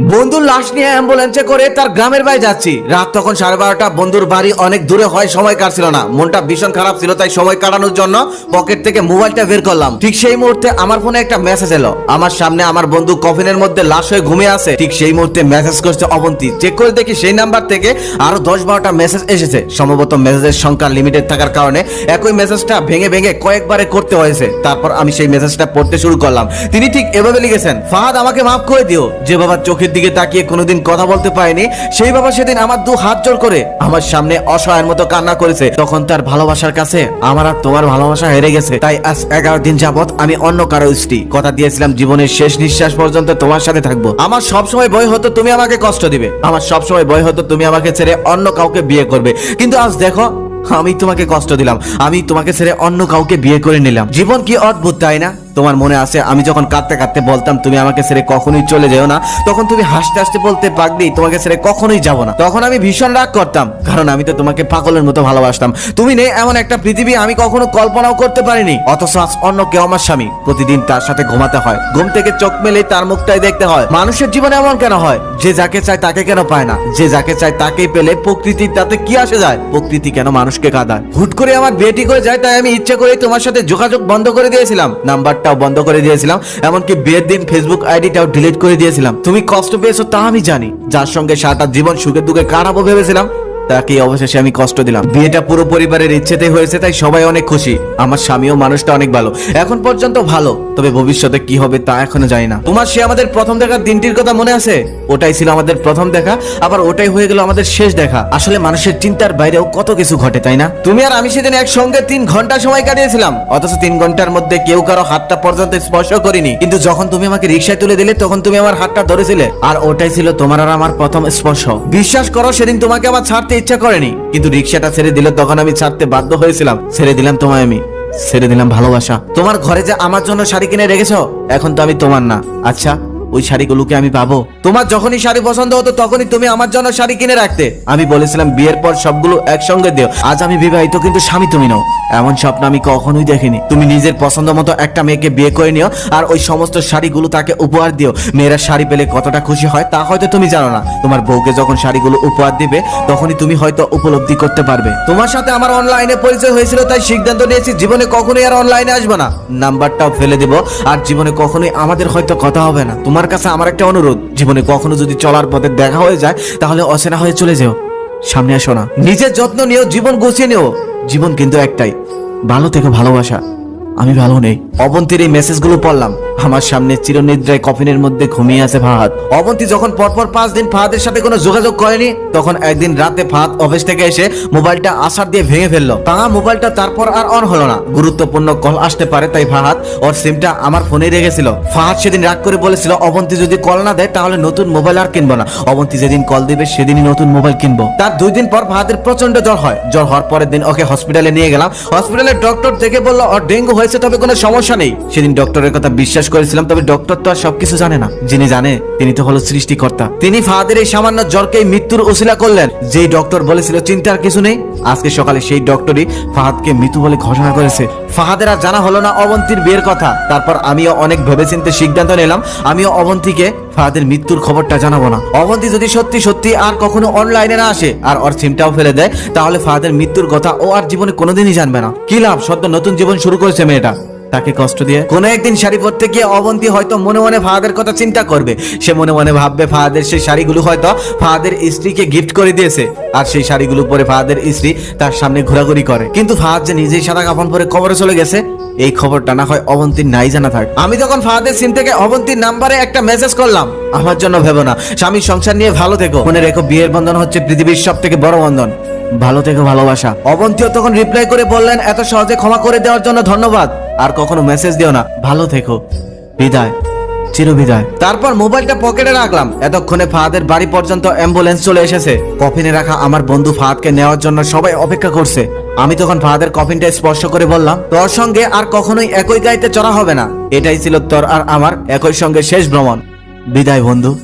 বন্ধুর লাশ নিয়ে অ্যাম্বুলেন্সে করে তার গ্রামের বাড়ি যাচ্ছি। রাত তখন সাড়ে বারোটা, বন্ধুর বাড়ি অনেক দূরে হয়, সময় কাটছিল না। মনটা ভীষণ খারাপ ছিল, তাই সময় কাটানোর জন্য পকেট থেকে মোবাইলটা বের করলাম। ঠিক সেই মুহূর্তে আমার ফোনে একটা মেসেজ এলো। আমার সামনে আমার বন্ধু কফিনের মধ্যে লাশ হয়ে ঘুমিয়ে আছে। ঠিক সেই মুহূর্তে মেসেজ করছে অবন্তি। চেক করে দেখি সেই নাম্বার থেকে আরও দশ বারোটা মেসেজ এসেছে। সম্ভবত মেসেজের সংখ্যা লিমিটেড থাকার কারণে একই মেসেজটা ভেঙে ভেঙে কয়েকবারে করতে হয়েছে। তারপর আমি সেই মেসেজটা পড়তে শুরু করলাম। তিনি ঠিক এভাবে লিখেছেন, ফাহাদ, আমাকে মাফ করে দিও। যে বাবার চোখের দিকে তাকিয়ে কোনোদিন কথা বলতে পারেনি। সেই বাবা সেদিন আমার দু হাত জোর করে আমার সামনে অসহায়ের মতো কান্না করেছে। তখন তার ভালোবাসার কাছে আমার আর তোমার ভালোবাসা হেরে গেছে। তাই আজ এগারো দিন যাবত আমি অন্য কারও স্ত্রী। কথা দিয়েছিলাম, জীবনের শেষ নিঃশ্বাস পর্যন্ত তোমার সাথে থাকব। আমার সবসময় ভয় হতো তুমি আমাকে কষ্ট দিবে। আমার সবসময় ভয় হতো তুমি আমাকে ছেড়ে অন্য কাউকে বিয়ে করবে। কিন্তু আজ দেখো, আমি তোমাকে কষ্ট দিলাম। আমি তোমাকে ছেড়ে অন্য কাউকে বিয়ে করে নিলাম। জীবন কি অদ্ভুত, তাই না? তোমার মনে আছে? আমি যখন কাঁদতে কাঁদতে বলতাম, তুমি আমাকে ছেড়ে কখনোই চলে যেও না। তখন তুমি হাসতে হাসতে বলতে পাগলি, তোমাকে ছেড়ে কখনোই যাব না। তখন আমি ভীষণ রাগ করতাম, কারণ আমি তো তোমাকে পাগলের মতো ভালোবাসতাম। তুমি নেই এমন একটা পৃথিবী আমি কখনো কল্পনাও করতে পারিনি। অথচ অন্য কেউ আমার স্বামী। প্রতিদিন তার সাথে ঘুমাতে হয়। ঘুম থেকে চোখ মেলে তার মুখটাই দেখতে হয়। মানুষের জীবনে এমন কেন হয়? যে যাকে চায় তাকে কেন পায় না? যে যাকে চায় তাকেই পেলে প্রকৃতির তাতে কি আসে যায়? প্রকৃতি কেন মানুষকে কাঁদায়? হুট করে আমার বেটি করে যায়, তাই আমি ইচ্ছে করে তোমার সাথে যোগাযোগ বন্ধ করে দিয়েছিলাম। নাম্বারটাও বন্ধ করে দিয়েছিলাম, এমনকি বিয়ের দিন ফেসবুক আইডিটাও ডিলিট করে দিয়েছিলাম। তুমি কষ্ট পেয়েছ তা আমি জানি। যার সঙ্গে সারাটা জীবন সুখে দুঃখে কাটাবো ভেবেছিলাম তাকে অবশেষে আমি কষ্ট দিলাম। বিয়েটা পুরো পরিবারের ইচ্ছেতে হয়েছে, তাই সবাই অনেক খুশি। আমার স্বামীও মানুষটা অনেক ভালো। এখন পর্যন্ত ভালো, তবে ভবিষ্যতে কি হবে তা এখনও জানি না। তোমার সে আমাদের প্রথম দেখার দিনটির কথা মনে আছে? ওটাই ছিল আমাদের প্রথম দেখা, আবার ওটাই হয়ে গেল আমাদের শেষ দেখা। আসলে মানুষের চিন্তার বাইরেও কত কিছু ঘটে, তাই না? তুমি আর আমি সেদিন একসঙ্গে তিন ঘণ্টা সময় কাটিয়েছিলাম। অথচ তিন ঘণ্টার মধ্যে কেউ কারও হাতটা পর্যন্ত স্পর্শ করিনি। কিন্তু যখন তুমি আমাকে রিক্সায় তুলে দিলে, তখন তুমি আমার হাতটা ধরেছিলে। আর ওটাই ছিল তোমার আর আমার প্রথম স্পর্শ। বিশ্বাস করো, সেদিন তোমাকে আমার ছাড়তে ইচ্ছা করেনি। কিন্তু রিক্সাটা ছেড়ে দিল তখন আমি ছাড়তে বাধ্য হয়েছিলাম। ছেড়ে দিলাম তোমায় আমি। ছেড়ে দিলাম ভালোবাসা। তোমার ঘরে যে আমার জন্য শাড়ি কিনে রেখেছ, এখন তো আমি তোমার না। আচ্ছা ওই শাড়িগুলোকে আমি পাবো। তোমার যখনই শাড়ি পছন্দ হতো, তখনই তুমি আমার জন্য শাড়ি কিনে রাখতে। আমি বলেছিলাম, বিয়ের পর সবগুলো একসঙ্গে দিও। আজ আমি বিবাহিত, কিন্তু স্বামী তুমি নও। এমন স্বপ্ন আমি কখনোই দেখিনি। তুমি নিজের পছন্দ মতো একটা মেয়েকে বিয়ে করে নিও, আর ওই সমস্ত শাড়িগুলো তাকে উপহার দিও। মেয়েরা শাড়ি পেলে কতটা খুশি হয়, তা হয়তো তুমি জানো না। তোমার বউকে যখন শাড়িগুলো উপহার দিবে, তখনই তুমি হয়তো উপলব্ধি করতে পারবে। তোমার সাথে আমার অনলাইনে পরিচয় হয়েছিল, তাই সিদ্ধান্ত নিয়েছি, জীবনে কখনোই আর অনলাইনে আসব না। নাম্বারটাও ফেলে দিব, আর জীবনে কখনোই আমাদের হয়তো কথা হবে না। তোমার কাছে আমার একটা অনুরোধ। জীবনে কখনো যদি চলার পথে দেখা হয়ে যায়, তাহলে অচেনা হয়ে চলে যেও। সামনে আসো না। নিজের যত্ন নিও, জীবন গুছিয়ে নিও। জীবন কিন্তু একটাই। ভালো থেকে, ভালোবাসা। আমি ভালো নেই। অবন্তীর এই মেসেজগুলো পড়লাম। আমার সামনে চিরনিদ্রায় কফিনের মধ্যে ঘুমিয়ে আছে ফাহাদ। অবন্তী যখন পরপর পাঁচ দিন ফাহাদের সাথে কোনো যোগাযোগ করেনি, তখন একদিন রাতে ফাহাদ অফিস থেকে এসে মোবাইলটা আসার দিয়ে ভেঙে ফেলল। তাহা মোবাইলটা তারপর আর অন হলো না। গুরুত্বপূর্ণ কল আসতে পারে তাই ফাহাদ ওর সিমটা আমার ফোনে রেখেছিল। ফাহাদ সেদিন রাগ করে বলেছিল, অবন্তী যদি কল না দেয়, তাহলে নতুন মোবাইল আর কিনবো না। অবন্তী যেদিন কল দিবে, সেদিনই নতুন মোবাইল কিনবো। তার দুই দিন পর ফাহাদের প্রচণ্ড জ্বর হয়। জ্বর হওয়ার পরের দিন ওকে হসপিটালে নিয়ে গেলাম। হসপিটালে ডক্টর দেখে বলল ওর ডেঙ্গু হয়েছে তবে কোনো সমস্যা নেই। সেদিন ডক্টরের কথা বিশ্বাস করেছিলাম, তবে ডক্টর তো আর সবকিছু জানে না। যিনি জানে, তিনি তো হলো সৃষ্টিকর্তা। তিনি ফাহাদের এই সামান্য জ্বরকে মৃত্যুর ওসিলা করলেন। যে ডক্টর বলেছিল, চিন্তার কিছু নেই। আজকে সকালে সেই ডক্টরই ফাহাদকে মৃত্যু বলে ঘোষণা করেছে। ফাহাদের আর জানা হলো না অবন্তীর বিয়ের কথা। তারপর আমিও অনেক ভেবেচিন্তে সিদ্ধান্ত নিলাম। আমিও অবন্তীকে ফাহাদের মৃত্যুর খবরটা জানাব না। অবন্তী যদি সত্যি সত্যি আর কখনো অনলাইনে না আসে আর ওর সিমটাও ফেলে দেয়, তাহলে ফাহাদের মৃত্যুর কথা ও আর জীবনে কোনোদিনই জানবে না। কি লাভ? সদ্য নতুন জীবন শুরু করেছে মেয়েটা। তাকে কষ্ট দিয়ে কোনো একদিন শাড়ি পরতে গিয়ে অবন্তী হয়তো মনে মনে ফাহাদের কথা চিন্তা করবে। সে মনে মনে ভাববে ফাহাদের সেই শাড়িগুলো হয়তো ফাহাদের স্ত্রীকে গিফট করে দিয়েছে। আর সেই শাড়িগুলো পরে ফাহাদের স্ত্রী তার সামনে ঘোরাঘুরি করে। কিন্তু ফাহাদ যে নিজেই সাদা কাপড় পরে কবরে চলে গেছে, এই খবরটা না হয় অবন্তীর নাই জানা থাক। আমি তখন ফাহাদের সিম থেকে অবন্তীর নাম্বারে একটা মেসেজ করলাম। আমার জন্য ভেবো না, স্বামীর সংসার নিয়ে ভালো থেকো। মনে রেখো বিয়ের বন্ধন হচ্ছে পৃথিবীর সব থেকে বড় বন্ধন। ভালো থেকে, ভালোবাসা। অবন্তীও তখন রিপ্লাই করে বললেন, এত সহজে ক্ষমা করে দেওয়ার জন্য ধন্যবাদ। আর কখনো মেসেজ দিও না। ভালো থেকো। বিদায়। চিরবিদায় তারপর মোবাইলটা পকেটে রাখলাম। এতক্ষণে ফাহাদের বাড়ি পর্যন্ত অ্যাম্বুলেন্স চলে এসেছে। কফিনে রাখা আমার বন্ধু ফাহাদকে নেওয়ার জন্য সবাই অপেক্ষা করছে। আমি তখন ফাহাদের কফিনটা স্পর্শ করে বললাম, তোর সঙ্গে আর কখনোই একই গাড়িতে চড়া হবে না। এটাই ছিল তোর আর আমার একই সঙ্গে শেষ ভ্রমণ। বিদায় বন্ধু।